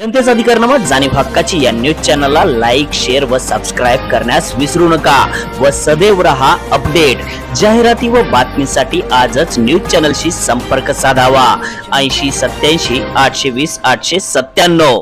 जनतेचा अधिकारनामा जाणीव हक्काची या न्यूज चॅनलला लाईक शेअर व सबस्क्राईब करण्यास विसरू नका व सदैव रहा अपडेट जाहिराती व बातमीसाठी आजच न्यूज चॅनलशी संपर्क साधावा. ऐंशी सत्याऐंशी आठशे वीस आठशे सत्त्याण्णव.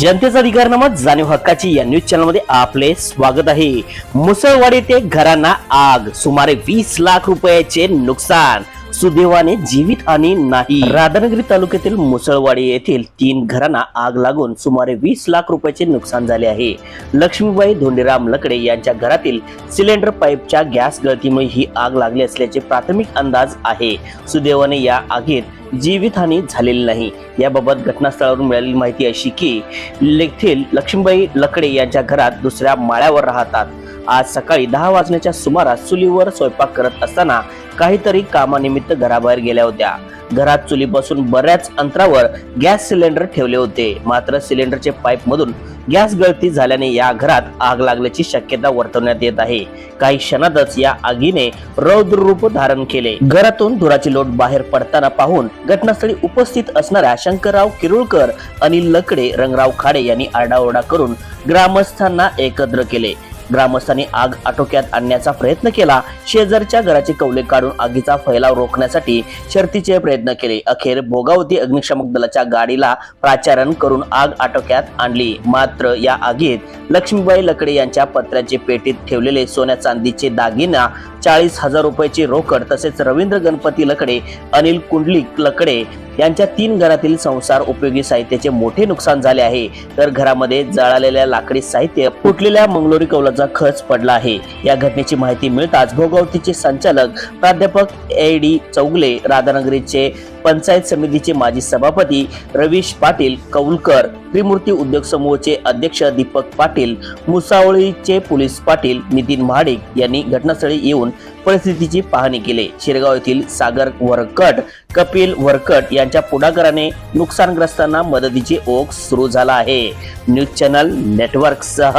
जनतेचा अधिकारनामा जाणीव हक्काची या न्यूज चॅनलमध्ये आपले स्वागत आहे. मुसळवाडी ते घरांना आग. सुमारे वीस लाख रुपयाचे नुकसान. सुदैवाने जीवित हानी नाही. राधानगरी तालुक्यातील मुसळवाडी येथील तीन घरांना आग लागून सुमारे वीस लाख रुपयाचे नुकसान झाले आहे. लक्ष्मीबाई धोंडीराम लकडे यांच्या घरातील सिलेंडर पाईपच्या गॅस गळतीमुळे ही आग लागली असल्याचे प्राथमिक अंदाज आहे. सुदैवाने या आगीत जीवितहानी झालेली नाही. याबाबत घटनास्थळावरून मिळालेली माहिती अशी की येथील लक्ष्मीबाई लकडे यांच्या घरात दुसऱ्या माळ्यावर राहतात. आज सकाळी दहा वाजण्याच्या सुमारास चुलीवर स्वयंपाक करत असताना काहीतरी कामानिमित्त घराबाहेर गेल्या होत्या. घरात चुलीपासून बऱ्याच अंतरावर गॅस सिलेंडर ठेवले होते. मात्र सिलेंडरचे पाईप मधून गॅस गळती झाल्याने या घरात आग लागल्याची शक्यता वर्तवण्यात येत आहे. काही क्षणातच या आगीने रौद्र रूप धारण केले. घरातून धुराची लोट बाहेर पडताना पाहून घटनास्थळी उपस्थित असणाऱ्या शंकरराव किरुळकर अनिल लकडे रंगराव खाडे यांनी आरडाओरडा करून ग्रामस्थांना एकत्र केले. ग्रामस्थांनी आग आटोक्यात आणण्याचा प्रयत्न केला. शेजारच्या घराचे कौले काढून आगीचा फैलाव रोखण्यासाठी शर्तीचे प्रयत्न केले. अखेर भोगावती अग्निशामक दलाच्या गाडीला प्राचारण करून आग आटोक्यात आणली. मात्र या आगीत लक्ष्मीबाई लकडे यांच्या पत्र्याचे पेटीत ठेवलेले सोन्या चांदीचे दागिना चाळीस हजार रुपयाची रोकड तसेच रवींद्र गणपती लकडे अनिल कुंडलिक लकडे यांच्या तीन घरातील संसार उपयोगी साहित्याचे मोठे नुकसान झाले आहे. तर घरामध्ये जळालेल्या लाकडी साहित्य फुटलेल्या मंगलोरी कौलाचा खच पडला आहे. या घटनेची माहिती मिळताच भोगावतीचे संचालक प्राध्यापक ए डी चौगले राधानगरीचे पंचायत समितीचे माजी सभापती रवीश पाटील कौलकर त्रिमूर्ती उद्योग समूहाचे अध्यक्ष दीपक पाटील मुसावळीचे पोलीस पाटील नितीन महाडिक यांनी घटनास्थळी येऊन परिस्थितीची पाहणी केली. शिरगाव येथील सागर वरकट कपिल वरकट यांच्या पुढाकाराने नुकसानग्रस्तांना मदतीची ओघ सुरू झाला आहे. न्यूज चॅनल नेटवर्क सह